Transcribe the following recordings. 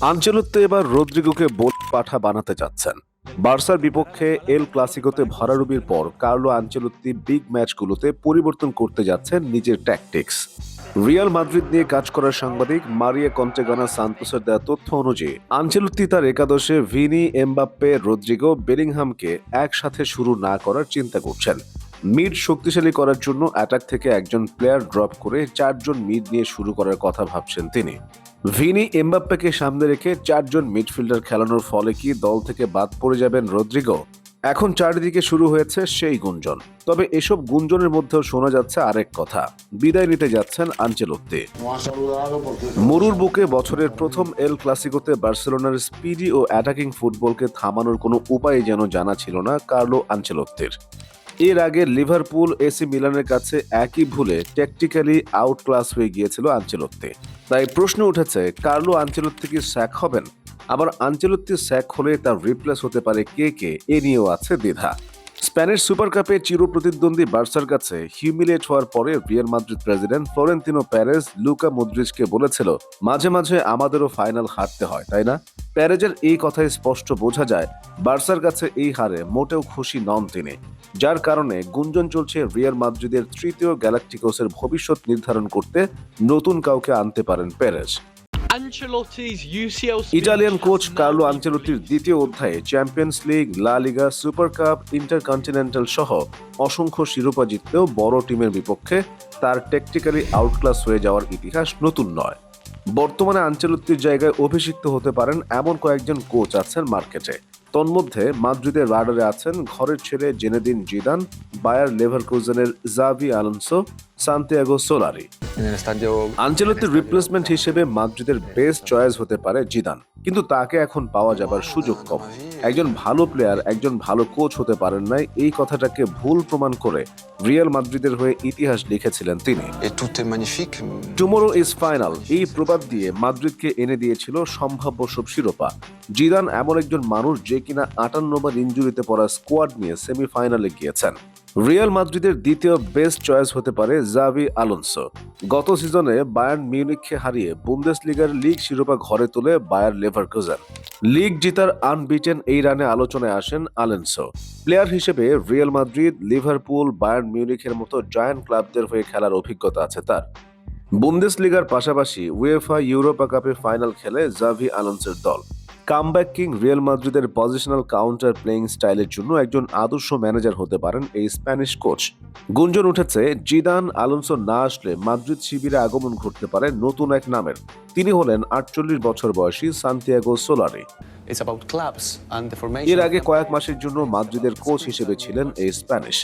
আঞ্চলত্বে এবার রদ্রিগোকে বোল পাঠা বানাতে যাচ্ছেন। বার্সার বিপক্ষে এল ক্লাসিকোতে ভরারুবির পর কার্লো আঞ্চলত্তি বিগ ম্যাচগুলোতে পরিবর্তন করতে যাচ্ছেন নিজের ট্যাকটিক্স রিয়াল মাদ্রিদ নিয়ে কাজ করার সাংবাদিক মারিয়া কন্টেগানা সান্তোসের দেওয়া তথ্য অনুযায়ী, আঞ্চলত্তি তার একাদশে ভিনি, এমবাপ্পে, রদ্রিগো, বেলিংহামকে একসাথে শুরু না করার চিন্তা করছেন। মিড শক্তিশালী করার জন্য অ্যাটাক থেকে একজন প্লেয়ার ড্রপ করে চারজন মিড নিয়ে শুরু করার কথা ভাবছেন তিনি। ভিনি এমবাপ্পেকে সামনে রেখে চারজন মিডফিল্ডার খেলানোর ফলে কি দল থেকে বাদ পড়ে যাবেন রদ্রিগো? এখন চারিদিকে শুরু হয়েছে সেই গুঞ্জন। তবে এসব গুঞ্জনের মধ্যেও শোনা যাচ্ছে আরেক কথা। বিদায় নিতে যাচ্ছেন আঞ্চেলত্তি। মরুর বুকে বছরের প্রথম এল ক্লাসিকোতে বার্সেলোনার স্পিডি ও অ্যাটাকিং ফুটবলকে থামানোর কোনো উপায় যেন জানা ছিল না কার্লো আঞ্চেলত্তির। এর আগে লিভারপুল এসি মিলানের কাছে একই ভুলে ট্যাকটিক্যালি আউট ক্লাস হয়ে গিয়েছিল আঞ্চেলত্তি। তাই প্রশ্ন উঠেছে, কার্লো আঞ্চেলত্তি কি স্যাক হবেন? আবার আঞ্চেলত্তি স্যাক হলে তার রিপ্লেস হতে পারে কে কে? এ নিয়েও আছে দ্বিধা। স্প্যানিশ সুপার কাপে চির প্রতিদ্বন্দ্বী বার্সার কাছে হিউমিলেট হওয়ার পরে Real Madrid president Florentino Perez Luka মুদ্রিজকে বলেছিল, মাঝে মাঝে আমাদেরও ফাইনাল হারতে হয়, তাই না? প্যারেজের এই কথায় স্পষ্ট বোঝা যায় বার্সার কাছে এই হারে মোটেও খুশি নন তিনি যার কারণে গুঞ্জন চলছে রিয়াল মাদ্রিদের তৃতীয় গ্যালাকটিকোসের ভবিষ্যৎ নির্ধারণ করতে নতুন কাউকে আনতে পারেন প্যারেজ। ইটালিয়ান কোচ কার্লো আঞ্চেলত্তির দ্বিতীয় অধ্যায়ে চ্যাম্পিয়ন্স লিগ লা লিগা সুপার কাপ ইন্টারকন্টিনেন্টাল সহ অসংখ্য শিরোপা জিততেও বড় টিমের বিপক্ষে তার টেকটিক্যালি আউটক্লাস হয়ে যাওয়ার ইতিহাস নতুন নয়। বর্তমানে আঞ্চলত্তির জায়গায় অভিষিক্ত হতে পারেন এমন কয়েকজন কোচ আছেন মার্কেটে। তন্মধ্যে মাদ্রিদের রাডারে আছেন ঘরের ছেড়ে জেনেদিন জিদান বায়ার লেভার লেভারকুজেনের Xavi Alonso Santiago Solari. nel replacement হিসেবে মাদ্রিদের বেস্ট চয়েস হতে পারে জিদান। কিন্তু তাকে এখন পাওয়া যাবার সুযোগ কম। একজন ভালো প্লেয়ার একজন ভালো কোচ হতে পারেন নাই এই কথাটাকে ভুল প্রমাণ করে রিয়াল মাদ্রিদের হয়ে ইতিহাস লিখেছিলেন তিনি. টুমোরো ইজ ফাইনাল এই প্রবাদ দিয়ে মাদ্রিদকে এনে দিয়েছিল সম্ভাব্য সব শিরোপা। জিদান এমন একজন মানুষ যে কিনা আটান্ন বার ইঞ্জুরিতে পড়া স্কোয়াড নিয়ে সেমিফাইনালে গিয়েছেন। রিয়াল মাদ্রিদের দ্বিতীয় বেস্ট চয়েস হতে পারে জাভি আলোনসো। গত সিজনে বায়ার্ন মিউনিককে হারিয়ে বুন্দেস লিগার লিগ শিরোপা ঘরে তুলে বায়ার লেভারকুজেন লিগ জিতার আনবিটেন এই রানে আলোচনায় আসেন আলেনসো। প্লেয়ার হিসেবে রিয়াল মাদ্রিদ লিভারপুল বায়ার্ন মিউনিখের মতো জয়ান্ট ক্লাবদের হয়ে খেলার অভিজ্ঞতা আছে তার। বুন্দেস লিগার পাশাপাশি উয়েফা ইউরোপা কাপে ফাইনাল খেলে জাভি আলোনসের দল। কামব্যাক কিং রিয়াল মাদ্রিদের পজিশনাল কাউন্টার প্লেইং স্টাইলের জন্য একজন আদর্শ ম্যানেজার হতে পারেন এই স্প্যানিশ কোচ। গুঞ্জন উঠেছে জিদান আলোনসো না আসলে মাদ্রিদ শিবিরে আগমন ঘটতে পারে নতুন এক নামের। তিনি হলেন আটচল্লিশ বছর বয়সী সান্তিয়াগো সোলারি. এর আগে কয়েক মাসের জন্য মাদ্রিদের কোচ হিসেবে ছিলেন এই স্প্যানিশ।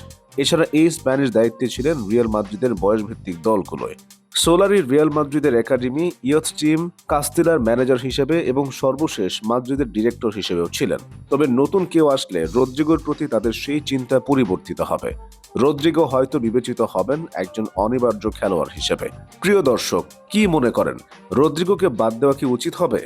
এছাড়া এই স্প্যানিশ দায়িত্বে ছিলেন রিয়াল মাদ্রিদের বয়সভিত্তিক দলগুলোয়। সোলারি রিয়াল মাদ্রিদের একাডেমি ইয়থ টিম, কাস্তিলার ম্যানেজার হিসেবে এবং সর্বশেষ মাদ্রিদের ডিরেক্টর হিসেবেও ছিলেন। তবে নতুন কেউ আসলে রদ্রিগোর প্রতি তাদের সেই চিন্তা পরিবর্তিত হবে। রদ্রিগো হয়তো বিবেচিত হবেন একজন অনিবার্য খেলোয়াড় হিসেবে। প্রিয় দর্শক, কি মনে করেন? রদ্রিগোকে বাদ দেওয়া কি উচিত হবে?